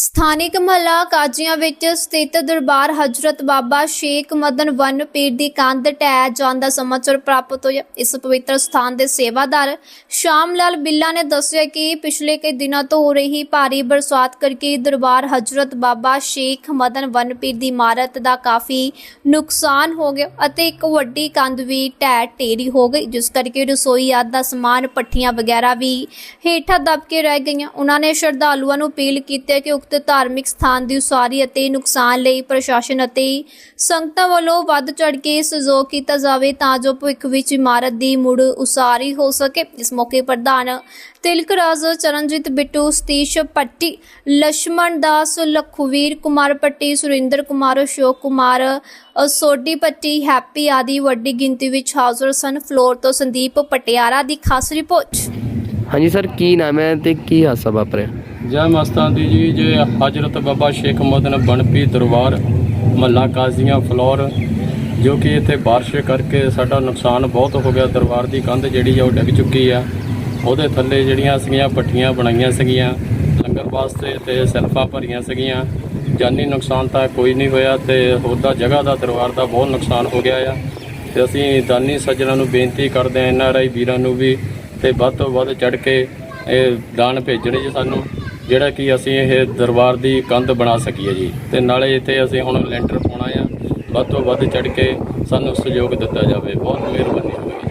ਸਥਾਨਿਕ ਮਹੱਲਾ ਕਾਜੀਆਂ ਵਿੱਚ ਸਥਿਤ ਦਰਬਾਰ ਹਜ਼ਰਤ ਬਾਬਾ ਸ਼ੇਖ ਮਦਨ ਵਨ ਪੀਰ ਦੀ ਕੰਧ ਢਹਿ ਜਾਣ ਦਾ ਸਮਾਚਾਰ ਪ੍ਰਾਪਤ ਹੋਇਆ। ਇਸ ਪਵਿੱਤਰ ਸਥਾਨ ਦੇ ਸੇਵਾਦਾਰ ਸ਼ਾਮ ਲਾਲ ਬਿੱਲਾ ਨੇ ਦੱਸਿਆ ਕਿ ਪਿਛਲੇ ਕਈ ਦਿਨਾਂ ਤੋਂ ਹੋ ਰਹੀ ਭਾਰੀ ਬਰਸਾਤ ਕਰਕੇ ਦਰਬਾਰ ਹਜ਼ਰਤ ਬਾਬਾ ਸ਼ੇਖ ਮਦਨ ਵਨ ਪੀਰ ਦੀ ਇਮਾਰਤ ਦਾ ਕਾਫੀ ਨੁਕਸਾਨ ਹੋ ਗਿਆ ਅਤੇ ਇੱਕ ਵੱਡੀ ਕੰਧ ਵੀ ਢਹਿ ਢੇਰੀ ਹੋ ਗਈ, ਜਿਸ ਕਰਕੇ ਰਸੋਈ ਆਦਿ ਦਾ ਸਮਾਨ, ਪੱਠੀਆਂ ਵਗੈਰਾ ਵੀ ਹੇਠਾਂ ਦਬ ਕੇ ਰਹਿ ਗਈਆਂ। ਉਹਨਾਂ ਨੇ ਸ਼ਰਧਾਲੂਆਂ ਨੂੰ ਅਪੀਲ ਕੀਤੀ ਕਿ ਸੁਰੱਖਿਅਤ ਧਾਰਮਿਕ ਸਥਾਨ ਦੀ ਉਸਾਰੀ ਅਤੇ ਨੁਕਸਾਨ ਲਈ ਪ੍ਰਸ਼ਾਸਨ ਅਤੇ ਸੰਗਤਾਂ ਵੱਲੋਂ ਵੱਧ ਚੜ ਕੇ ਸਹਿਯੋਗ ਕੀਤਾ ਜਾਵੇ ਤਾਂ ਜੋ ਭਵਿੱਖ ਵਿੱਚ ਇਮਾਰਤ ਦੀ ਮੁੜ ਉਸਾਰੀ ਹੋ ਸਕੇ। ਇਸ ਮੌਕੇ ਪ੍ਰਧਾਨ ਤਿਲਕਰਾਜ ਚਰਨਜੀਤ ਬਿੱਟੂ, ਸਤੀਸ਼ ਪੱਟੀ ਲక్ష్మణ ਦਾਸ, ਲਖਵੀਰ ਕੁਮਾਰ ਪੱਟੀ ਸੁਰਿੰਦਰ ਕੁਮਾਰ, ਅਸ਼ੋਕ ਕੁਮਾਰ, ਸੋਢੀ ਪੱਟੀ ਹੈਪੀ ਆਦੀ ਵੱਡੀ ਗਿਣਤੀ ਵਿੱਚ ਹਾਜ਼ਰ ਸਨ। ਫਲੋਰ ਤੋਂ ਸੰਦੀਪ ਪਟਿਆਰਾ ਦੀ ਖਾਸ ਰਿਪੋਰਟ। ਹਾਂਜੀ ਸਰ, ਕੀ ਨਾਮ ਹੈ ਤੇ ਕੀ ਹਾਦਸਾ ਵਾਪਰਿਆ? ਜੈ ਮਸਤਾਂ ਦੀ ਜੀ, ਜੇ ਹਜ਼ਰਤ ਬਾਬਾ ਸ਼ੇਖ ਮਦਨ ਬਣਪੀ ਦਰਬਾਰ ਮਹੱਲਾ ਕਾਜ਼ੀਆਂ ਫਲੋਰ, ਜੋ ਕਿ ਇੱਥੇ ਬਾਰਿਸ਼ ਕਰਕੇ ਸਾਡਾ ਨੁਕਸਾਨ ਬਹੁਤ ਹੋ ਗਿਆ। ਦਰਬਾਰ ਦੀ ਕੰਧ ਜਿਹੜੀ ਆ, ਉਹ ਡਿੱਗ ਚੁੱਕੀ ਆ। ਉਹਦੇ ਥੱਲੇ ਜਿਹੜੀਆਂ ਸੀਗੀਆਂ ਪੱਟੀਆਂ ਬਣਾਈਆਂ ਸੀਗੀਆਂ। ਲੰਗਰ ਵਾਸਤੇ ਤੇ ਸੈਲਫਾਂ ਭਰੀਆਂ ਸੀਗੀਆਂ। ਜਾਨੀ ਨੁਕਸਾਨ ਤਾਂ ਕੋਈ ਨਹੀਂ ਹੋਇਆ ਤੇ ਉਹਦਾ ਜਗ੍ਹਾ ਦਾ ਦਰਬਾਰ ਦਾ ਬਹੁਤ ਨੁਕਸਾਨ ਹੋ ਗਿਆ ਆ। ਤੇ ਅਸੀਂ ਦਾਨੀ ਸੱਜਣਾਂ ਨੂੰ ਬੇਨਤੀ ਕਰਦੇ ਆਂ, ਐਨ ਆਰ ਆਈ ਵੀਰਾਂ ਨੂੰ ਵੀ ਤੇ ਵੱਧ ਤੋਂ ਵੱਧ ਚੜ ਕੇ ਇਹ ਦਾਨ ਭੇਜਣੇ ਜੀ ਸਾਨੂੰ, ਜਿਹੜਾ ਕਿ ਅਸੀਂ ਇਹ ਦਰਬਾਰ ਦੀ ਕੰਧ ਬਣਾ ਸਕੀਏ ਜੀ। ਤੇ ਨਾਲੇ ਇੱਥੇ ਅਸੀਂ ਹੁਣ ਲੈਂਟਰ ਪਾਉਣਾ ਆ। ਵੱਧ ਤੋਂ ਵੱਧ ਚੜ ਕੇ ਸਾਨੂੰ ਸਹਿਯੋਗ ਦਿੱਤਾ ਜਾਵੇ। ਬਹੁਤ ਮਿਹਰਬਾਨੀ। ਹੋਵੇ